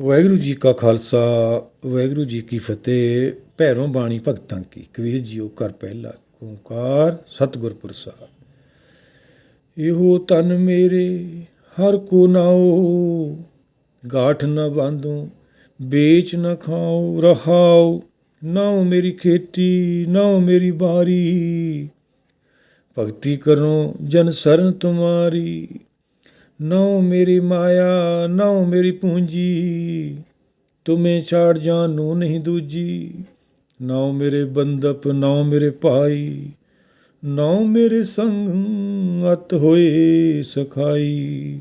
ਵਾਹਿਗੁਰੂ ਜੀ ਕਾ ਖਾਲਸਾ, ਵਾਹਿਗੁਰੂ ਜੀ ਕੀ ਫਤਿਹ। ਭੈਰੋਂ ਬਾਣੀ ਭਗਤਾਂ ਕੀ, ਕਬੀਰ ਜੀਓ ਕਰ ਪਹਿਲਾ ਓੰਕਾਰ, ਸਤਿਗੁਰ ਪ੍ਰਸਾਦ। ਇਹੋ ਤਨ ਮੇਰੇ, ਹਰ ਕੋ ਨਾਉ, ਗਾਠ ਨ ਬਾਂਧੂ, ਵੇਚ ਨ ਖਾਉ, ਰਹਾਉ। ਨਾਉ ਮੇਰੀ ਖੇਤੀ, ਨਾਉ ਮੇਰੀ ਬਾਰੀ। ਭਗਤੀ ਕਰੋ ਜਨ ਸਰਨ ਤੁਮਾਰੀ ਨਉ ਮੇਰੀ ਮਾਇਆ ਨਉ ਮੇਰੀ ਪੂੰਜੀ। ਤੁਮੇ ਛਾੜ ਜਾਨੂ ਨਹੀਂ ਦੂਜੀ। ਨਉ ਮੇਰੇ ਬੰਦਪ ਨਉ ਮੇਰੇ ਭਾਈ। ਨਉ ਮੇਰੇ ਸੰਗ ਅਤ ਹੋਏ ਸਖਾਈ।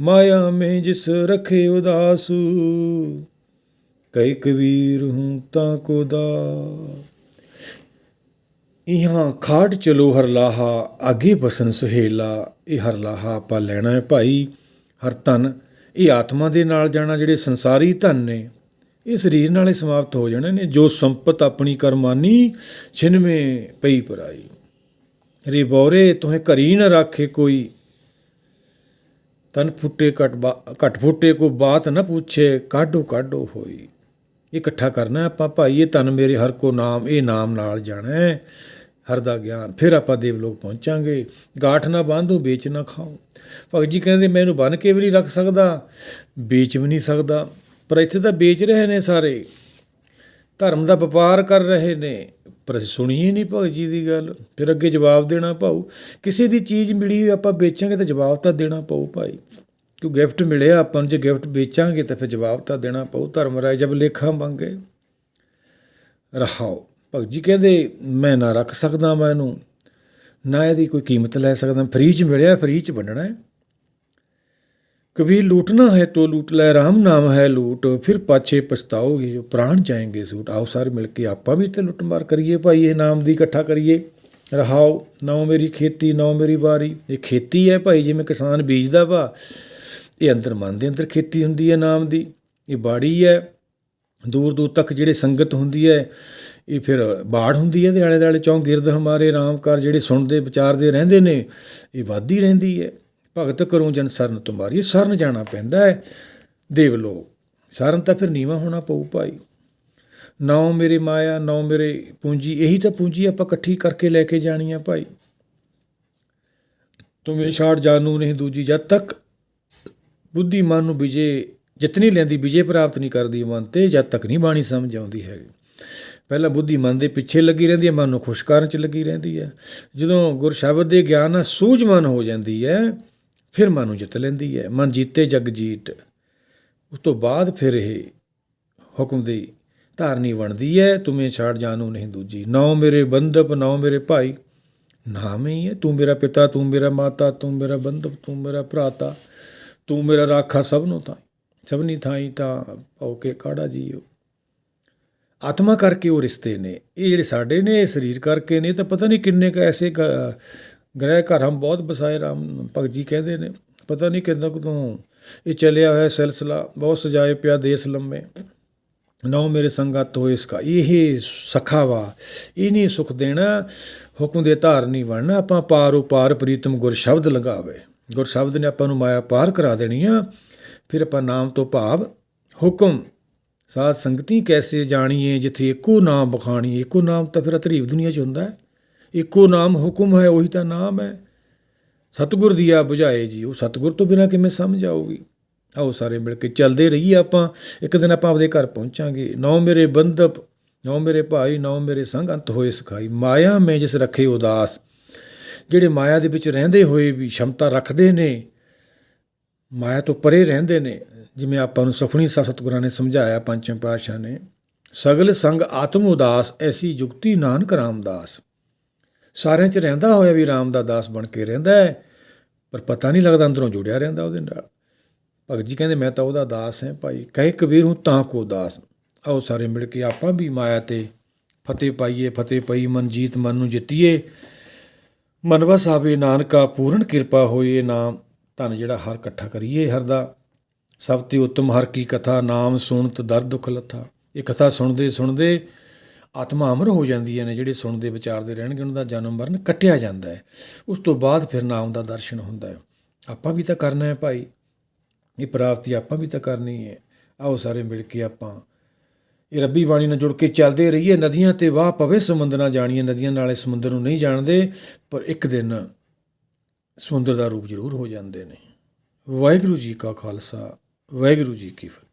ਮਾਇਆ ਮੈਂ ਜਿਸ ਰਖੇ ਉਦਾਸੂ। ਕਈ ਕਬੀਰ ਹੂੰ ਤਾਂ ਕੋ ਦਾ ਇਹਾਂ ਖਾਟ ਚਲੋ ਹਰ ਲਾਹਾ, ਆਗੇ ਬਸਨ ਸੁਹੇਲਾ, ਇਹ ਹਰ ਲਾਹਾ ਆਪਾਂ ਲੈਣਾ ਹੈ ਭਾਈ। ਹਰ ਧਨ, ਇਹ ਆਤਮਾ ਦੇ ਨਾਲ ਜਾਣਾ, ਜਿਹੜੇ ਸੰਸਾਰੀ ਧਨ ਨੇ, ਇਹ ਸਰੀਰ ਨਾਲੇ ਸਮਾਪਤ ਹੋ ਜਾਣੇ ਨੇ, ਜੋ ਸੰਪਤ ਆਪਣੀ ਕਰਮਾਨੀ ਛਿਨਵੇਂ ਪਈ ਪਰਾਈ। ਰੇ ਬੋਰੇ, ਤੁਹੇ ਘਰੀ ਨ ਰੱਖੇ ਕੋਈ ਤਨ ਫੁੱਟੇ ਘਟ ਘਟ ਫੁੱਟੇ ਕੋ ਬਾਤ ਨਾ ਪੁੱਛੇ, ਕਾਢੋ ਕਾਢੋ ਹੋਈ। ਇਹ ਇਕੱਠਾ ਕਰਨਾ ਆਪਾਂ ਭਾਈ, ਇਹ ਤਨ ਮੇਰੇ ਹਰ ਕੋ ਨਾਮ, ਇਹ ਨਾਮ ਨਾਲ ਜਾਣਾ ਹਰ ਦਾ ਗਿਆਨ। ਫਿਰ ਆਪਾਂ ਦੇਵ ਲੋਕ ਪਹੁੰਚਾਂਗੇ। ਗਾਠ ਨਾ ਬਾਂਧੋ, ਵੇਚ ਨਾ ਖਾਓ। ਭਗਤ ਜੀ ਕਹਿੰਦੇ, ਮੈਨੂੰ ਬੰਨ ਕੇ ਵੀ ਨਹੀਂ ਰੱਖ ਸਕਦਾ। ਵੇਚ ਵੀ ਨਹੀਂ ਸਕਦਾ। ਪਰ ਇੱਥੇ ਤਾਂ ਵੇਚ ਰਹੇ ਨੇ ਸਾਰੇ। ਧਰਮ ਦਾ ਵਪਾਰ ਕਰ ਰਹੇ ਨੇ। ਪਰ ਅਸੀਂ ਸੁਣੀਏ ਨਹੀਂ ਭਗਤ ਜੀ ਦੀ ਗੱਲ। ਫਿਰ ਅੱਗੇ ਜਵਾਬ ਦੇਣਾ ਪਾਉ ਕਿਸੇ ਦੀ ਚੀਜ਼ ਮਿਲੀ ਹੋਈ ਆਪਾਂ ਵੇਚਾਂਗੇ ਤਾਂ ਜਵਾਬ ਤਾਂ ਦੇਣਾ ਪਊ ਭਾਈ। ਕਿਉਂ ਗਿਫਟ ਮਿਲਿਆ ਆਪਾਂ ਨੂੰ? ਜੇ ਗਿਫਟ ਵੇਚਾਂਗੇ ਤਾਂ ਫਿਰ ਜਵਾਬ ਤਾਂ ਦੇਣਾ ਪਊ। ਧਰਮ ਰਾਏ ਜਬ ਲੇਖਾ ਮੰਗੇ। ਰਹਾਓ। ਭਗਤ ਜੀ ਕਹਿੰਦੇ, ਮੈਂ ਨਾ ਰੱਖ ਸਕਦਾ ਮੈਂ ਇਹਨੂੰ, ਨਾ ਇਹਦੀ ਕੋਈ ਕੀਮਤ ਲੈ ਸਕਦਾ, ਫ੍ਰੀ ਚ ਮਿਲਿਆ, ਫ੍ਰੀ ਚ ਵੰਡਣਾ ਹੈ। ਕਬੀਰ ਲੂਟਣਾ ਹੈ ਤੋ ਲੂਟ ਲੈ, ਰਾਮ ਨਾਮ ਹੈ ਲੂਟ, ਫਿਰ ਪਾਛੇ ਪਛਤਾਓਗੇ ਜੋ ਪ੍ਰਾਣ ਜਾਏਂਗੇ ਸੂਟ। ਆਓ ਸਾਰੇ ਮਿਲ ਕੇ ਆਪਾਂ ਵੀ ਤੇ ਲੁੱਟਮਾਰ ਕਰੀਏ ਭਾਈ, ਇਹ ਨਾਮ ਦੀ ਇਕੱਠਾ ਕਰੀਏ। ਰਹਾਓ, ਨਾਉ ਮੇਰੀ ਖੇਤੀ, ਨਾਉ ਮੇਰੀ ਬਾਰੀ ਇਹ ਖੇਤੀ ਹੈ ਭਾਈ, ਜਿਵੇਂ ਕਿਸਾਨ ਬੀਜਦਾ ਵਾ, ਇਹ ਅੰਦਰ ਮਨ ਦੇ ਅੰਦਰ ਖੇਤੀ ਹੁੰਦੀ ਹੈ ਨਾਮ ਦੀ। ਇਹ ਬਾੜੀ ਹੈ ਦੂਰ ਦੂਰ ਤੱਕ ਜਿਹੜੇ ਸੰਗਤ ਹੁੰਦੀ ਹੈ ਇਹ ਫਿਰ ਬਾੜ ਹੁੰਦੀ ਹੈ ਦੇ ਆਲੇ ਦੁਆਲੇ ਚੌਂ ਗਿਰਦ ਹਮਾਰੇ ਰਾਮਕਾਰ ਜਿਹੜੇ ਸੁਣਦੇ, ਵਿਚਾਰਦੇ ਰਹਿੰਦੇ ਨੇ, ਇਹ ਵਾਦੀ ਰਹਿੰਦੀ ਹੈ। ਭਗਤ ਕਰੂੰ ਜਨ ਸਰਨ ਤੁਮਾਰੀ, ਸਰਨ ਜਾਣਾ ਪੈਂਦਾ ਹੈ। ਦੇਵ ਲੋਕ, ਸਰਨ ਤਾਂ ਫਿਰ ਨੀਵਾ ਹੋਣਾ ਪਊ ਭਾਈ। ਨੌ ਮੇਰੇ ਮਾਇਆ, ਨੌ ਮੇਰੇ ਪੂੰਜੀ, ਇਹੀ ਤਾਂ ਪੂੰਜੀ ਆਪਾਂ ਇਕੱਠੀ ਕਰਕੇ ਲੈ ਕੇ ਜਾਣੀ ਆ ਭਾਈ। ਤੂੰ ਮੇਰੇ ਛਾੜ ਜਾਨੂ ਨਹੀਂ ਦੂਜੀ, ਜਦ ਤੱਕ ਬੁੱਧੀ ਮਨ ਨੂੰ ਵਿਜੇ, ਜਿਤਨੀ ਲੈਂਦੀ, ਵਿਜੇ ਪ੍ਰਾਪਤ ਨਹੀਂ ਕਰਦੀ ਮਨ ਤੇ, ਜਦ ਤੱਕ ਨਹੀਂ ਬਾਣੀ ਸਮਝ ਆਉਂਦੀ ਹੈਗੀ। ਪਹਿਲਾਂ ਬੁੱਧੀ ਮਨ ਦੇ ਪਿੱਛੇ ਲੱਗੀ ਰਹਿੰਦੀ ਹੈ, ਮਨ ਨੂੰ ਖੁਸ਼ ਕਰਨ ਚ ਲੱਗੀ ਰਹਿੰਦੀ ਹੈ। ਜਦੋਂ ਗੁਰ ਸ਼ਬਦ ਦੇ ਗਿਆਨ ਨਾਲ ਸੂਝ ਮਨ ਹੋ ਜਾਂਦੀ ਹੈ, ਫਿਰ ਮਨ ਨੂੰ ਜਿੱਤ ਲੈਂਦੀ ਹੈ। ਮਨ ਜੀਤੇ, ਜਗ ਜੀਤ। ਉਸ ਤੋਂ ਬਾਅਦ ਫਿਰ ਇਹ ਹੁਕਮ ਦੀ ਧਾਰਨੀ ਬਣਦੀ ਹੈ, ਤੁਮੇ ਛਾੜ ਜਾਣੂ ਨਹੀਂ ਦੂਜੀ। ਨੌ ਮੇਰੇ ਬੰਦਪ ਨੌ ਮੇਰੇ ਭਾਈ। ਨਾਮ ਹੀ ਹੈ, ਤੂੰ ਮੇਰਾ ਪਿਤਾ, ਤੂੰ ਮੇਰਾ ਮਾਤਾ, ਤੂੰ ਮੇਰਾ ਬੰਦਪ ਤੂੰ ਮੇਰਾ ਭਰਾਤਾ। ਤੂੰ ਮੇਰਾ ਰਾਖਾ ਸਭ ਨੂੰ ਤਾਂ ਸਭਨੀ ਥਾਈ ਤਾਂ ਪਾਉ ਕੇ ਕਾੜਾ ਜੀਓ। ਆਤਮਾ ਕਰਕੇ ਉਹ ਰਿਸ਼ਤੇ ਨੇ। ਇਹ ਜਿਹੜੇ ਸਾਡੇ ਨੇ, ਇਹ ਸਰੀਰ ਕਰਕੇ ਨੇ ਤਾਂ ਪਤਾ ਨਹੀਂ ਕਿੰਨੇ ਕ ਐਸੇ ਗ- ਗ੍ਰਹਿ ਘਰ ਹਮ ਬਹੁਤ ਬਸਾਏ ਰਾਮ ਭਗਤ ਜੀ ਕਹਿੰਦੇ ਨੇ। ਪਤਾ ਨਹੀਂ ਕਿੰਨਾ ਕਦੋਂ ਇਹ ਚੱਲਿਆ ਹੋਇਆ ਸਿਲਸਿਲਾ, ਬਹੁਤ ਸਜਾਏ ਪਿਆ ਦੇਸ ਲੰਮੇ। ਨੌ ਮੇਰੇ ਸੰਗਤ ਹੋਏ ਇਸਕਾ ਇਹ ਸਖਾ ਵਾ। ਇਹ ਨਹੀਂ ਸੁਖ ਦੇਣਾ, ਹੁਕਮ ਦੇ ਧਾਰ ਨਹੀਂ ਬਣਨਾ। ਆਪਾਂ ਪਾਰੋ ਪਾਰ ਪ੍ਰੀਤਮ ਗੁਰ ਸ਼ਬਦ ਲਗਾਵੇ ਗੁਰ ਸ਼ਬਦ ਨੇ ਆਪਾਂ ਨੂੰ ਮਾਇਆ ਪਾਰ ਕਰਾ ਦੇਣੀ ਆ। ਫਿਰ ਆਪਾਂ ਨਾਮ ਤੋਂ ਭਾਵ ਹੁਕਮ ਸਾਧ ਸੰਗਤੀ ਕੈਸੇ ਜਾਣੀਏ, ਜਿੱਥੇ ਇੱਕੋ ਨਾਮ ਬਖਾਣੀ ਇੱਕੋ ਨਾਮ ਤਾਂ ਫਿਰ ਅਤਰੀਵ ਦੁਨੀਆ 'ਚ ਹੁੰਦਾ ਹੈ। ਇੱਕੋ ਨਾਮ ਹੁਕਮ ਹੈ, ਉਹੀ ਤਾਂ ਨਾਮ ਹੈ। ਸਤਿਗੁਰ ਆ ਬੁਝਾਏ ਜੀ, ਉਹ ਸਤਿਗੁਰ ਤੋਂ ਬਿਨਾ ਕਿਵੇਂ ਸਮਝ ਆਊਗੀ? ਆਓ ਸਾਰੇ ਮਿਲ ਕੇ ਚੱਲਦੇ ਰਹੀਏ ਆਪਾਂ। ਇੱਕ ਦਿਨ ਆਪਾਂ ਆਪਦੇ ਘਰ ਪਹੁੰਚਾਂਗੇ। ਨੌ ਮੇਰੇ ਬੰਦਪ ਨੌ ਮੇਰੇ ਭਾਈ, ਨੌ ਮੇਰੇ ਸੰਗ ਅੰਤ ਹੋਏ ਸਖਾਈ। ਮਾਇਆ ਮੈਂ ਜਿਸ ਰੱਖੇ ਉਦਾਸ। ਜਿਹੜੇ ਮਾਇਆ ਦੇ ਵਿੱਚ ਰਹਿੰਦੇ ਹੋਏ ਵੀ ਸ਼ਮਤਾ ਰੱਖਦੇ ਨੇ, ਮਾਇਆ ਤੋਂ ਪਰੇ ਰਹਿੰਦੇ ਨੇ ਜਿਵੇਂ ਆਪਾਂ ਨੂੰ ਸੁਖਣੀ ਸਾਹਿਬ ਸਤਿਗੁਰਾਂ ਨੇ ਸਮਝਾਇਆ ਪੰਚਮ ਪਾਤਸ਼ਾਹ ਨੇ, ਸਗਲ ਸੰਗ ਆਤਮ ਉਦਾਸ, ਐਸੀ ਜੁਗਤੀ ਨਾਨਕ ਰਾਮਦਾਸ। ਸਾਰਿਆਂ 'ਚ ਰਹਿੰਦਾ ਹੋਇਆ ਵੀ ਰਾਮ ਦਾ ਦਾਸ ਬਣ ਕੇ ਰਹਿੰਦਾ ਹੈ, ਪਰ ਪਤਾ ਨਹੀਂ ਲੱਗਦਾ ਅੰਦਰੋਂ ਜੁੜਿਆ ਰਹਿੰਦਾ ਉਹਦੇ ਨਾਲ। ਭਗਤ ਜੀ ਕਹਿੰਦੇ, ਮੈਂ ਤਾਂ ਉਹਦਾ ਦਾਸ ਹਾਂ ਭਾਈ, ਕਹੇ ਕਬੀਰ ਹੂੰ ਤਾਂ ਕੋ ਦਾਸ। ਆਓ ਸਾਰੇ ਮਿਲ ਕੇ ਆਪਾਂ ਵੀ ਮਾਇਆ ਤੇ ਫਤਿਹ ਪਾਈਏ, ਫਤਿਹ ਪਈ, ਮਨ ਜੀਤ, ਮਨ ਨੂੰ ਜਿੱਤੀਏ। ਮਨਵਾ ਵਸਾਵੇ ਨਾਨਕਾ ਪੂਰਨ ਕਿਰਪਾ ਹੋਏ ਨਾਮ ਧਨ ਜਿਹੜਾ ਹਰ ਇਕੱਠਾ ਕਰੀਏ, ਹਰ ਦਾ ਸਭ ਤੇ ਉਤਮ ਹਰ ਕੀ ਕਥਾ, ਨਾਮ, ਸੁਣਤ, ਦਰ, ਦੁਖ, ਲੱਥਾ। ਇਹ ਕਥਾ ਸੁਣਦੇ ਸੁਣਦੇ ਆਤਮਾ ਅਮਰ ਹੋ ਜਾਂਦੀਆਂ ਨੇ, ਜਿਹੜੇ ਸੁਣਦੇ, ਵਿਚਾਰਦੇ ਰਹਿਣਗੇ, ਉਹਨਾਂ ਦਾ ਜਨਮ ਮਰਨ ਕੱਟਿਆ ਜਾਂਦਾ ਹੈ। ਉਸ ਤੋਂ ਬਾਅਦ ਫਿਰ ਨਾਮ ਦਾ ਦਰਸ਼ਨ ਹੁੰਦਾ ਹੈ। ਆਪਾਂ ਵੀ ਤਾਂ ਕਰਨਾ ਹੈ ਭਾਈ। ਇਹ ਪ੍ਰਾਪਤੀ ਆਪਾਂ ਵੀ ਤਾਂ ਕਰਨੀ ਹੈ। ਆਓ ਸਾਰੇ ਮਿਲ ਕੇ ਆਪਾਂ। ਇਹ ਰੱਬੀ ਬਾਣੀ ਨਾਲ ਜੁੜ ਕੇ ਚੱਲਦੇ ਰਹੀਏ। ਨਦੀਆਂ ਤੇ ਵਾਹ ਪਵੇ, ਸਮੁੰਦਰ ਨਾਲ ਜਾਣੀਏ। ਨਦੀਆਂ ਨਾਲੇ ਸਮੁੰਦਰ ਨੂੰ ਨਹੀਂ ਜਾਣਦੇ, ਪਰ ਇੱਕ ਦਿਨ ਸਮੁੰਦਰ ਦਾ ਰੂਪ ਜ਼ਰੂਰ ਹੋ ਜਾਂਦੇ ਨੇ। ਵਾਹਿਗੁਰੂ ਜੀ ਕਾ ਖਾਲਸਾ। ਵਾਹਿਗੁਰੂ ਜੀ ਕੀ ਫਤਿਹ।